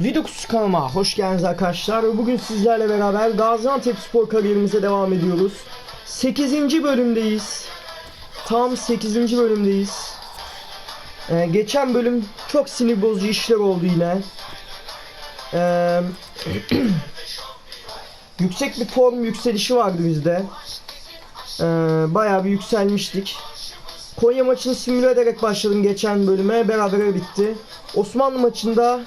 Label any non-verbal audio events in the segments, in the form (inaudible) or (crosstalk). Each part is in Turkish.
Vidux kanalıma hoş geldiniz arkadaşlar. Bugün sizlerle beraber Gaziantep Spor kariyerimize devam ediyoruz. 8. bölümdeyiz. Tam 8. bölümdeyiz. Ee, geçen bölüm çok sinir bozucu işler oldu yine. Ee, (clears throat) yüksek bir form yükselişi vardı bizde. Ee, bayağı bir yükselmiştik. Konya maçını simüle ederek başladım geçen bölüme. Berabere bitti. Osmanlı maçında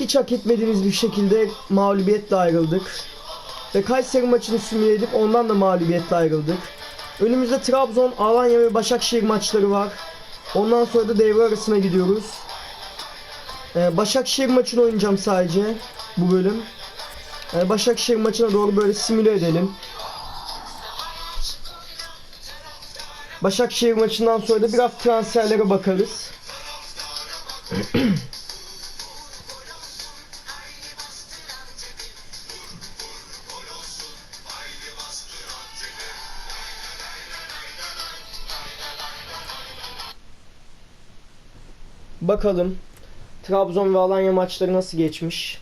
hiç hak etmediğimiz bir şekilde mağlubiyetle ayrıldık. Ve Kayseri maçını simüle edip ondan da mağlubiyetle ayrıldık. Önümüzde Trabzon, Alanya ve Başakşehir maçları var. Ondan sonra da devre arasına gidiyoruz. Ee, Başakşehir maçını oynayacağım sadece bu bölüm. Ee, Başakşehir maçına doğru böyle simüle edelim. Başakşehir maçından sonra da biraz transferlere bakarız. (clears throat) Bakalım Trabzon ve Alanya maçları nasıl geçmiş.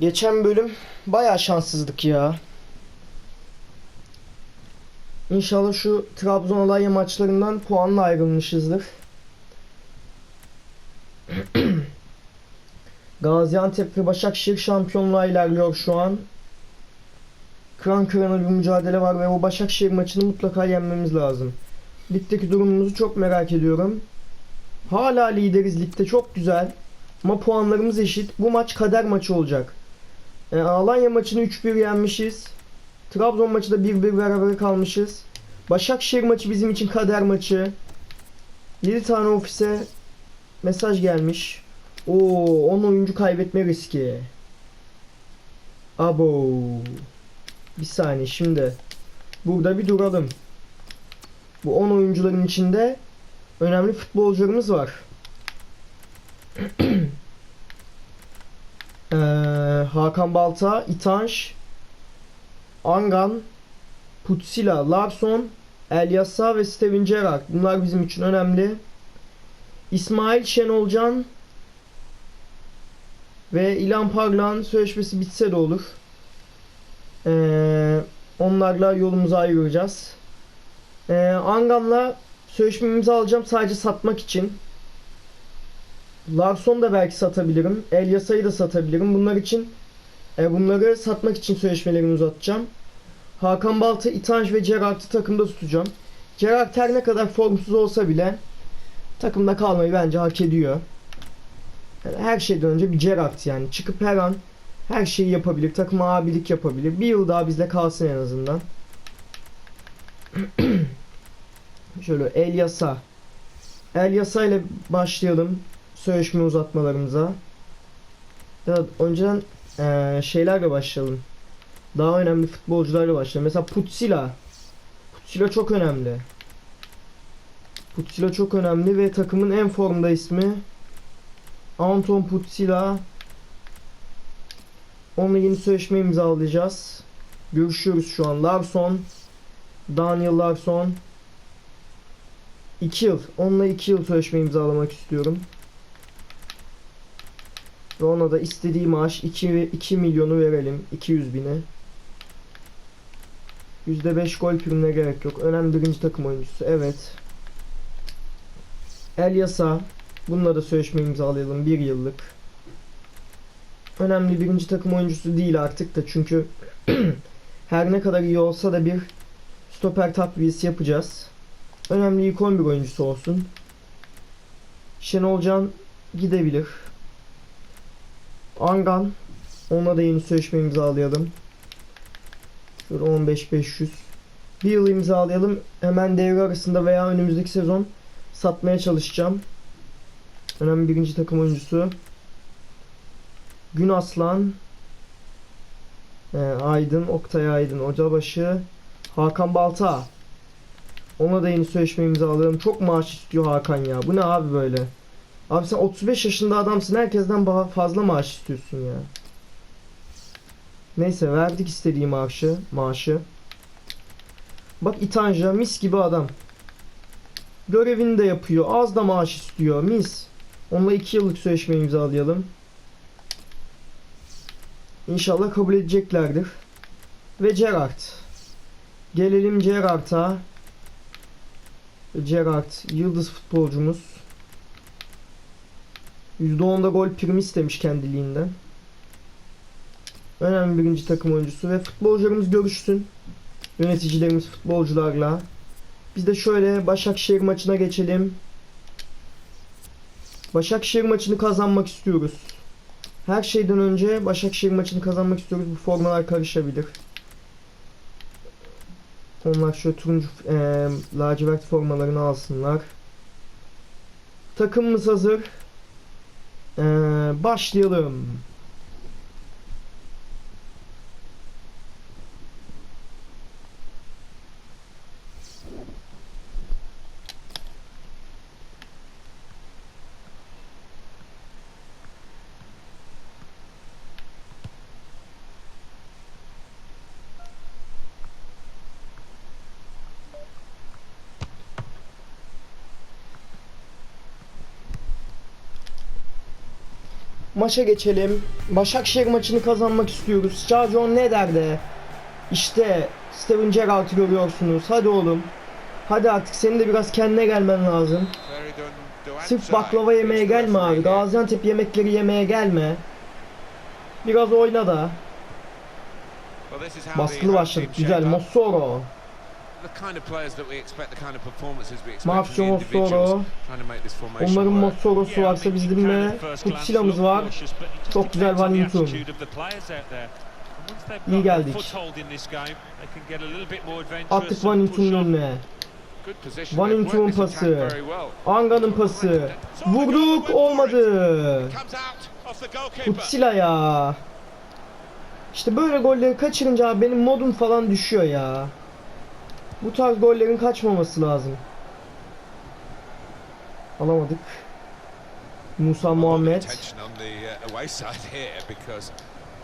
Geçen bölüm bayağı şanssızlık ya. İnşallah şu Trabzon Alanya maçlarından puanla ayrılmışızdır. (clears throat) Gaziantep ve Başakşehir şampiyonluğa ilerliyor şu an. Kıran kırana bir mücadele var ve o Başakşehir maçını mutlaka yenmemiz lazım. Ligdeki durumumuzu çok merak ediyorum. Hala lideriz ligde çok güzel. Ama puanlarımız eşit. Bu maç kader maçı olacak. E, Alanya maçını 3-1 yenmişiz. Trabzon maçı da 1-1 beraber kalmışız. Başakşehir maçı bizim için kader maçı. 7 tane ofise mesaj gelmiş. Oo 10 oyuncu kaybetme riski. Abo. Bir saniye şimdi. Burada bir duralım. Bu 10 oyuncuların içinde önemli futbolcularımız var. (clears throat) Ee, Hakan Balta, İtanş, Angan, Putsila, Larson, Elyasa ve Steven Gerrard. Bunlar bizim için önemli. İsmail Şenolcan ve İlhan Parlan sözleşmesi bitse de olur. Ee, onlarla yolumuzu ayıracağız. Ee, Angan'la sözleşmemizi alacağım sadece satmak için. Larson da belki satabilirim. Elyasa'yı da satabilirim. Bunlar için e, bunları satmak için sözleşmelerimi uzatacağım. Hakan Balta, İtanj ve Gerard'ı takımda tutacağım. Gerard her ne kadar formsuz olsa bile takımda kalmayı bence hak ediyor. Yani her şeyden önce bir Gerard yani. Çıkıp her an her şeyi yapabilir. Takıma abilik yapabilir. Bir yıl daha bizde kalsın en azından. (clears throat) Şöyle El Yasa. El Yasa ile başlayalım sözleşme uzatmalarımıza. Ya önceden eee, şeylerle başlayalım. Daha önemli futbolcularla başlayalım. Mesela Putsila. Putsila çok önemli. Putsila çok önemli ve takımın en formda ismi Anton Putsila. Onunla yeni sözleşme imzalayacağız. Görüşüyoruz şu an. Larson. Daniel Larson. 2 yıl. Onunla 2 yıl sözleşme imzalamak istiyorum. Ve ona da istediği maaş 2, ve 2 milyonu verelim. 200 bine. %5 gol primine gerek yok. Önemli birinci takım oyuncusu. Evet. El Yasa. Bununla da sözleşme imzalayalım. 1 yıllık. Önemli birinci takım oyuncusu değil artık da çünkü (clears throat) her ne kadar iyi olsa da bir stoper takviyesi yapacağız. Önemli ilk 11 oyuncusu olsun. Şenolcan gidebilir. Angan ona da yeni sözleşme imzalayalım. Şöyle 15-500. Bir yıl imzalayalım. Hemen devre arasında veya önümüzdeki sezon satmaya çalışacağım. Önemli birinci takım oyuncusu. Gün Aslan. Ee, Aydın, Oktay Aydın, Ocabaşı. Hakan Balta. Ona da yeni sözleşme imzalayalım. Çok maaş istiyor Hakan ya. Bu ne abi böyle? Abi sen 35 yaşında adamsın. Herkesten daha fazla maaş istiyorsun ya. Neyse verdik istediği maaşı. Maaşı. Bak İtanja mis gibi adam. Görevini de yapıyor. Az da maaş istiyor. Mis. Onunla 2 yıllık sözleşme imzalayalım. İnşallah kabul edeceklerdir. Ve Gerrard. Gelelim Gerrard'a. Gerrard yıldız futbolcumuz. %10'da gol primi istemiş kendiliğinden. Önemli birinci takım oyuncusu ve futbolcularımız görüşsün. Yöneticilerimiz futbolcularla. Biz de şöyle Başakşehir maçına geçelim. Başakşehir maçını kazanmak istiyoruz. Her şeyden önce Başakşehir maçını kazanmak istiyoruz. Bu formalar karışabilir. Onlar şu turuncu eee lacivert formalarını alsınlar. Takımımız hazır. Eee, başlayalım. Maça geçelim. Başakşehir maçını kazanmak istiyoruz. Charjon ne derdi? İşte Steven Gerrard'ı görüyorsunuz. Hadi oğlum. Hadi artık senin de biraz kendine gelmen lazım. Sırf baklava yemeye gelme abi. Gaziantep yemekleri yemeye gelme. Biraz oyna da. Baskılı başladık. Güzel. Mossoro. Mafio Mossoro. Onların Mossoro'su varsa bizim de Kutsilamız var. Çok güzel Van Yutun. İyi geldik. Attık Van Yutun'un önüne. Wellington pası. Anga'nın pası. Vurduk olmadı. Kutsila ya. İşte böyle golleri kaçırınca benim modum falan düşüyor ya. Bu tarz gollerin kaçmaması lazım. Alamadık. Musa Muhammed. Uh,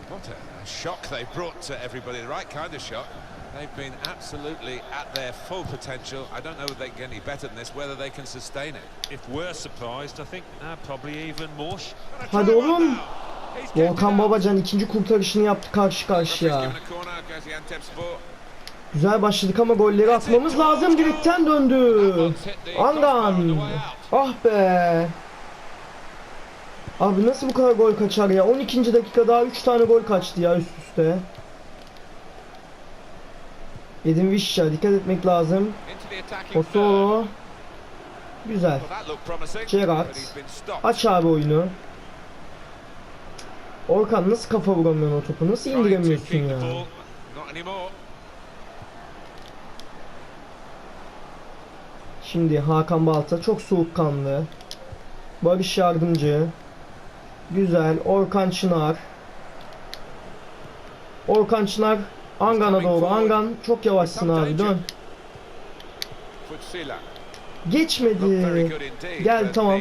what a, shock they brought to everybody. The right kind of shock. They've been absolutely at their full potential. I don't know if they can get any better than this, whether they can sustain it. If we're surprised, I think they're probably even more. Hadi oğlum. Volkan Babacan ikinci kurtarışını yaptı karşı karşıya. Güzel başladık ama golleri atmamız lazım. Direkten döndü. Angan. Ah be. Abi nasıl bu kadar gol kaçar ya? 12. dakikada 3 tane gol kaçtı ya üst üste. Edin Vişça dikkat etmek lazım. Koso. Güzel. Stopped. Aç abi oyunu. Orkan nasıl kafa vuramıyorsun o topu? Nasıl indiremiyorsun ya? Şimdi Hakan Balta çok soğukkanlı. Barış Yardımcı. Güzel. Orkan Çınar. Orkan Çınar Angan'a doğru. Angan çok yavaşsın abi dön. Geçmedi. Gel, tamam.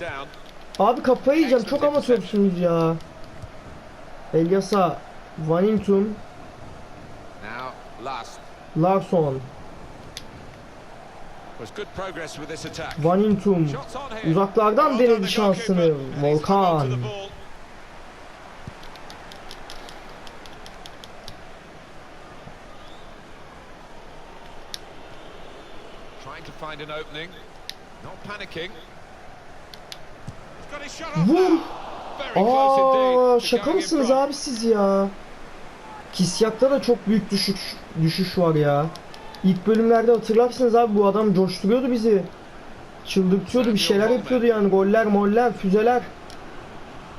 down. Abi kafayı yiyeceğim. Çok amatörsünüz ya. Elyasa Vanintum Larson Vanintum. Uzaklardan denedi şansını. Volkan. Vur. Aa şaka mısınız abi siz ya? Kisyak'ta da çok büyük düşüş, düşüş var ya. İlk bölümlerde hatırlarsınız abi bu adam coşturuyordu bizi. Çıldırtıyordu bir şeyler yapıyordu yani goller moller füzeler.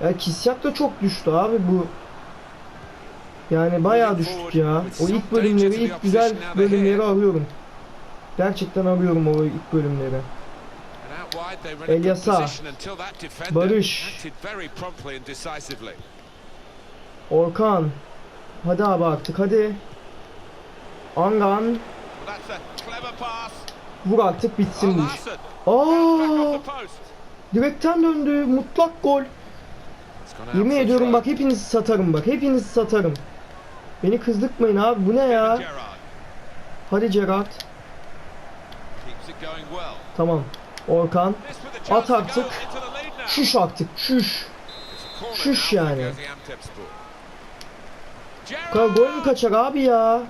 Ya Kisyak da çok düştü abi bu. Yani bayağı düştük ya. O ilk bölümleri ilk güzel bölümleri arıyorum. Gerçekten arıyorum o ilk bölümleri. Elyasa. Barış. Orkan. Hadi abi artık hadi. Angan. Well, that's a clever pass. Vur artık bitsin bu Oh, iş. Aa, direkten döndü. Mutlak gol. Yemin ediyorum bak hepinizi satarım bak. Hepinizi satarım. Beni kızdırtmayın abi. Bu ne ya? Hadi Gerard. Tamam. Orkan. At artık. Şuş artık. Şuş. Şuş yani. Bu kadar gol mü kaçar abi ya?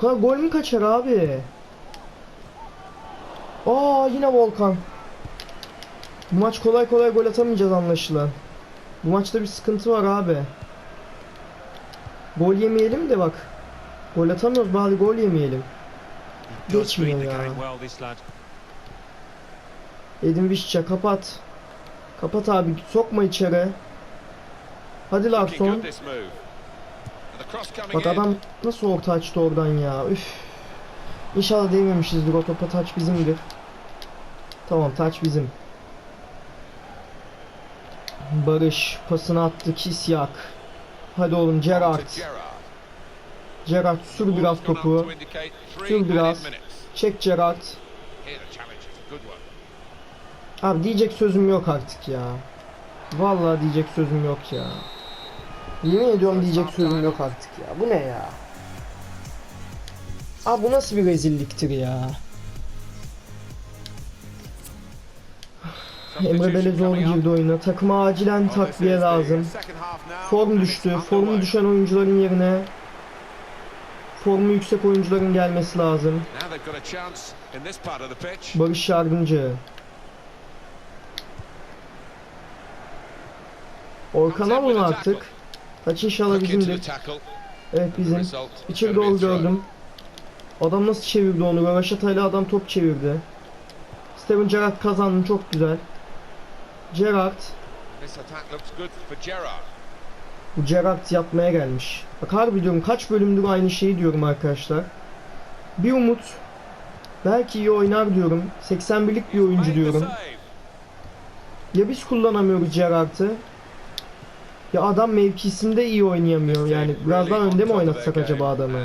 Kadar gol mü kaçar abi? Aa yine Volkan. Bu maç kolay kolay gol atamayacağız anlaşılan. Bu maçta bir sıkıntı var abi. Gol yemeyelim de bak. Gol atamıyoruz bari gol yemeyelim. Geçmiyor ya. Edin Vişça kapat. Kapat abi sokma içeri. Hadi Larson. Bak adam nasıl orta açtı oradan ya. Üf. İnşallah değmemişizdir o topa taç bizimdir. Tamam taç bizim. Barış pasını attı Kisyak. Hadi oğlum Gerrard. Gerrard sür biraz topu. Sür biraz. Çek Gerrard. Abi diyecek sözüm yok artık ya. Vallahi diyecek sözüm yok ya. Yemin ediyorum diyecek sözüm yok artık ya. Bu ne ya? Abi bu nasıl bir rezilliktir ya? Emre Belezoğlu girdi oyuna. Takıma acilen takviye lazım. Form düştü. Formu düşen oyuncuların yerine formu yüksek oyuncuların gelmesi lazım. Barış Yardımcı. Orkan alın artık. Kaç inşallah bizimdir. Evet bizim. İçeri doğru gördüm. Adam nasıl çevirdi onu? Röveşatayla adam top çevirdi. Steven Gerrard kazandı çok güzel. Gerrard. Bu Gerrard yatmaya gelmiş. Bak harbi diyorum kaç bölümdür aynı şeyi diyorum arkadaşlar. Bir umut. Belki iyi oynar diyorum. 81'lik bir oyuncu diyorum. Ya biz kullanamıyoruz Gerrard'ı. Ya adam mevkisinde iyi oynayamıyor yani. Biraz daha önde mi oynatsak acaba adamı?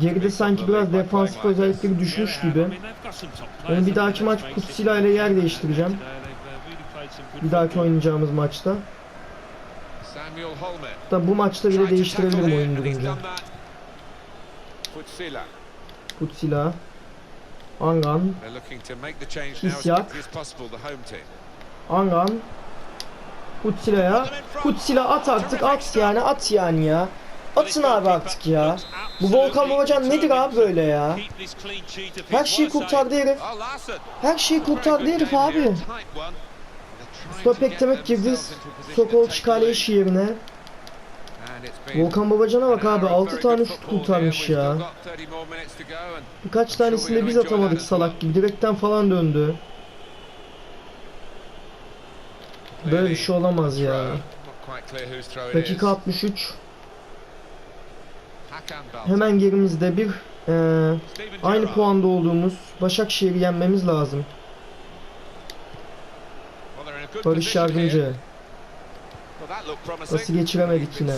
Geride sanki biraz defansif özellikleri düşmüş gibi. Onu bir dahaki maç Kutsila ile yer değiştireceğim. Bir dahaki oynayacağımız maçta. Da bu maçta bile değiştirebilirim oyun durunca. Kutsila. Angan. Kisyak. Angan. Kutsila'ya. Kutsila at artık at yani at yani ya. Atın abi artık ya. Bu Volkan Babacan nedir abi böyle ya? Her şeyi kurtardı herif. Her şeyi kurtardı herif abi. Mustafa Pektemek girdi. Sokol Çikaleş yerine. Volkan Babacan'a bak abi 6 tane şut kurtarmış ya. Birkaç tanesini de biz atamadık salak gibi. Direkten falan döndü. Böyle bir şey olamaz ya. Dakika 63. Hemen gerimizde bir eee, aynı puanda olduğumuz Başakşehir'i yenmemiz lazım. Barış Yardımcı. Nasıl geçiremedik yine.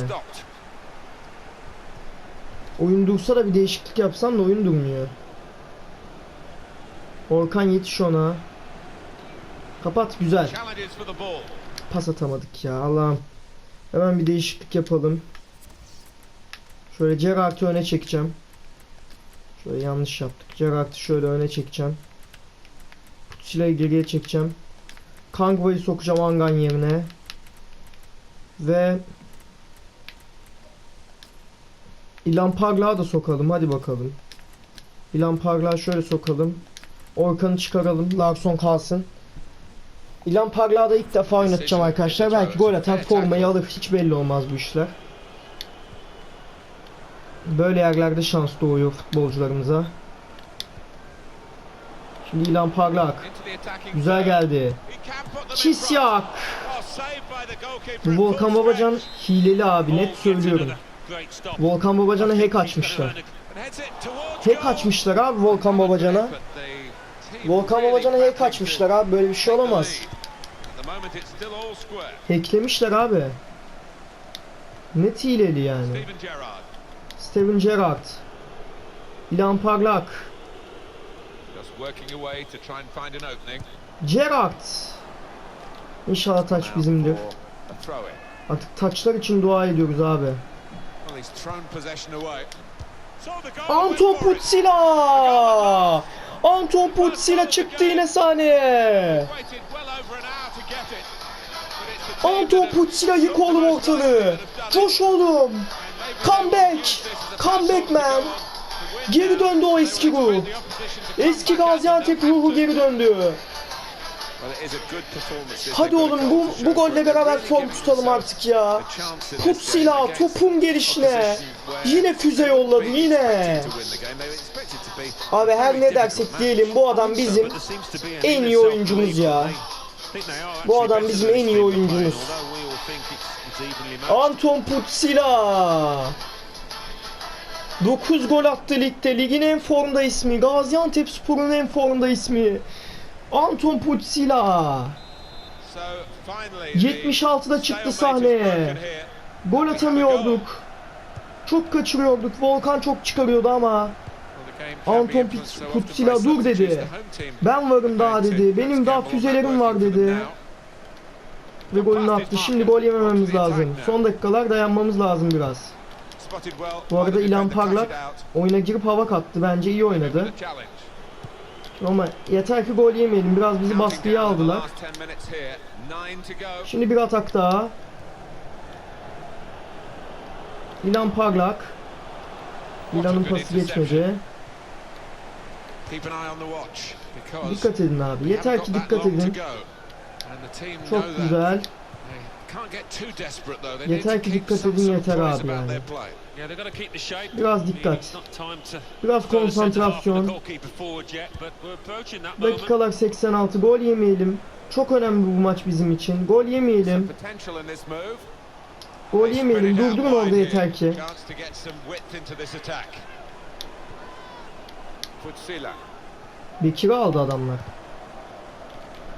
Oyun dursa da bir değişiklik yapsam da oyun durmuyor. Orkan yetiş ona. Kapat güzel. Pas atamadık ya Allah'ım. Hemen bir değişiklik yapalım. Şöyle Gerrard'ı öne çekeceğim. Şöyle yanlış yaptık. Gerrard'ı şöyle öne çekeceğim. Putsile'yi geriye çekeceğim. Kangva'yı sokacağım Angan yerine. Ve İlan Parlak'ı da sokalım. Hadi bakalım. İlan Parlak'ı şöyle sokalım. Orkan'ı çıkaralım. Larson kalsın. İlan Parlak'ı da ilk defa oynatacağım arkadaşlar. Belki gol atar formayı alır. Hiç belli olmaz bu işler. Böyle yerlerde şans doğuyor futbolcularımıza. Şimdi İlan Parlak. Güzel geldi. Kisyak. Bu Volkan Babacan hileli abi net söylüyorum. Volkan Babacan'a hack açmışlar. Hack açmışlar abi Volkan Babacan'a. Volkan Babacan'a hack açmışlar abi böyle bir şey olamaz. Hacklemişler abi. Net hileli yani. Steven Gerrard. İlan Parlak. Gerrard. İnşallah taç bizimdir. Artık taçlar için dua ediyoruz abi. Anton Putsila! Anton Putzila çıktı yine sahneye. The team Anton Putzila yık oğlum ortalığı. Coş oğlum. And maybe Come they will back. use this as a Come platform back to man. Geri döndü o eski ruh. Eski Gaziantep ruhu geri döndü. Hadi oğlum bu bu golle beraber form tutalım artık ya. a chance in this game Putzila against topun gelişine. Yine füze yolladı yine. Abi her ne dersek diyelim bu adam bizim en iyi oyuncumuz ya. Bu adam bizim en iyi oyuncumuz. Anton Putzila. 9 gol attı ligde. Ligin en formda ismi. Gaziantep Spor'un en formda ismi. Anton the 76'da çıktı sahneye. Gol atamıyorduk. Çok kaçırıyorduk. Volkan çok çıkarıyordu ama Anton Putzila dur dedi. Ben varım daha dedi. Benim daha füzelerim var dedi. Ve golünü attı. Şimdi gol yemememiz lazım. Son dakikalar dayanmamız lazım biraz. Bu arada İlhan Parlak oyuna girip hava kattı. Bence iyi oynadı. Ama yeter ki gol yemeyelim. Biraz bizi baskıya aldılar. last 10 minutes here. Nine to go. Şimdi bir atak daha. İlhan Parlak. İlhan'ın pası geçmedi. Dikkat edin abi. Yeter ki dikkat edin. Çok güzel. They can't get too desperate though. They Yeter ki dikkat edin, yeter abi yani. Biraz dikkat. Biraz konsantrasyon. Dakikalar 86. Gol yemeyelim. Çok önemli bu maç bizim için. Gol yemeyelim. Gol yemeyelim. Durdurun orada yeter ki. Bekir'i aldı adamlar.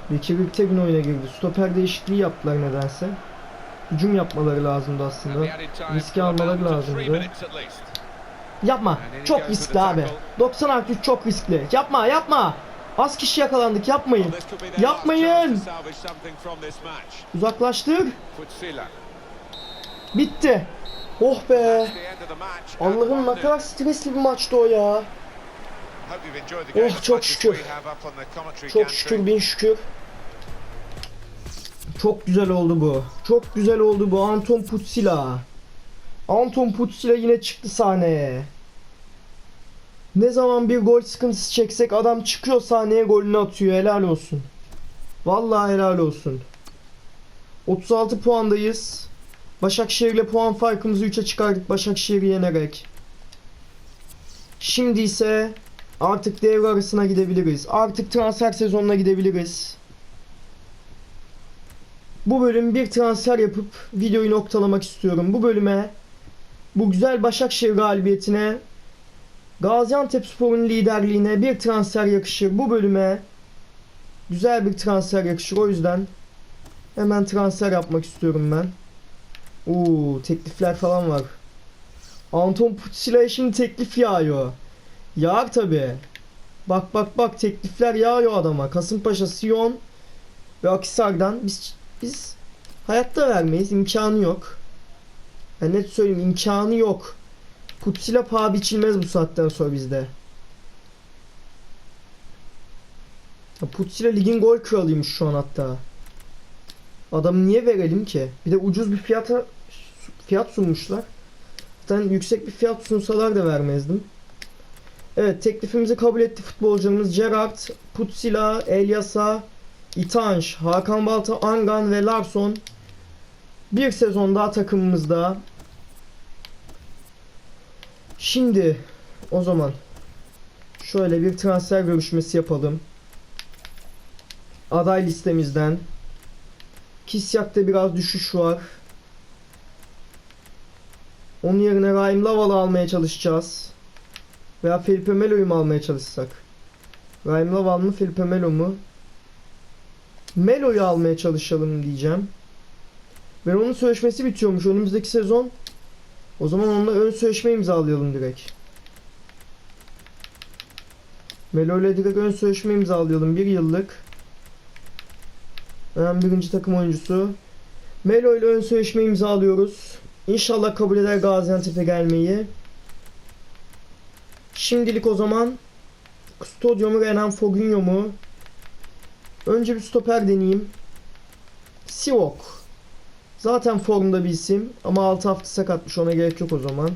Bekir Ültegün oyuna girdi. Stoper değişikliği yaptılar nedense. Hücum yapmaları lazımdı aslında. riski almaları lazımdı. Yapma. Çok riskli abi. tackle. 90 artı çok riskli. Yapma yapma. Az kişi yakalandık yapmayın. Yapmayın. Uzaklaştır. Bitti. Oh be. Allah'ım ne 1-0. kadar stresli bir maçtı o ya. Oh, çok şükür. Çok şükür bin şükür. Çok güzel oldu bu. Çok güzel oldu bu. Anton Putsila. Anton Putsila yine çıktı sahneye. Ne zaman bir gol sıkıntısı çeksek adam çıkıyor sahneye golünü atıyor. Helal olsun. Vallahi helal olsun. 36 puandayız. Başakşehir'le puan farkımızı 3'e çıkardık Başakşehir'i yenerek. Şimdi ise Artık devre arasına gidebiliriz. Artık transfer sezonuna gidebiliriz. Bu bölüm bir transfer yapıp videoyu noktalamak istiyorum. Bu bölüme bu güzel Başakşehir galibiyetine Gaziantepspor'un liderliğine bir transfer yakışır. Bu bölüme güzel bir transfer yakışır. O yüzden hemen transfer yapmak istiyorum ben. Oo, teklifler falan var. Anton Putzila'ya şimdi teklif yağıyor. Yağar tabi. Bak bak bak teklifler yağıyor adama. Kasımpaşa, Sion ve Akisar'dan biz biz hayatta vermeyiz. imkanı yok. Ben net söyleyeyim imkanı yok. Putsila paha biçilmez bu saatten sonra bizde. Putsila ligin gol kralıymış şu an hatta. Adamı niye verelim ki? Bir de ucuz bir fiyata fiyat sunmuşlar. Zaten yüksek bir fiyat sunsalar da vermezdim. Evet teklifimizi kabul etti futbolcularımız Gerard, Putsila, Elyasa, İtanş, Hakan Balta, Angan ve Larson. Bir sezon daha takımımızda. Şimdi o zaman şöyle bir transfer görüşmesi yapalım. Aday listemizden. Kisyak'ta biraz düşüş var. Onun yerine Raim Laval'ı almaya çalışacağız. Veya Felipe Melo'yu mu almaya çalışsak? Raim Laval mı Felipe Melo mu? Melo'yu almaya çalışalım diyeceğim. Ve onun sözleşmesi bitiyormuş önümüzdeki sezon. O zaman onunla ön sözleşme imzalayalım direkt. Melo ile direkt ön sözleşme imzalayalım. Bir yıllık. Hemen birinci takım oyuncusu. Melo ile ön sözleşme imzalıyoruz. İnşallah kabul eder Gaziantep'e gelmeyi. Şimdilik o zaman Custodio mu Renan Fognio mu? Önce bir stoper deneyeyim. Sivok. Zaten formda bir isim ama 6 hafta sakatmış ona gerek yok o zaman.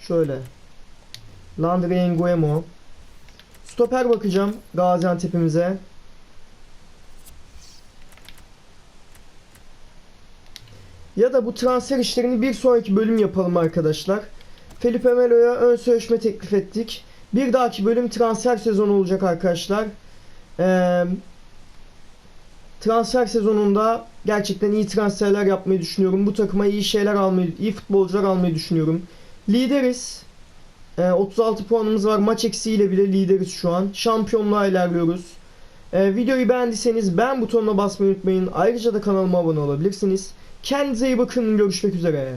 Şöyle. Landry Nguemo. Stoper bakacağım Gaziantep'imize. Ya da bu transfer işlerini bir sonraki bölüm yapalım arkadaşlar. Felipe Melo'ya ön sözleşme teklif ettik. Bir dahaki bölüm transfer sezonu olacak arkadaşlar. Ee, transfer sezonunda gerçekten iyi transferler yapmayı düşünüyorum. Bu takıma iyi şeyler almayı, iyi futbolcular almayı düşünüyorum. Lideriz. Ee, 36 puanımız var. Maç eksiğiyle bile lideriz şu an. Şampiyonluğa ilerliyoruz. Ee, videoyu beğendiyseniz beğen butonuna basmayı unutmayın. Ayrıca da kanalıma abone olabilirsiniz. Kendinize iyi bakın. Görüşmek üzere.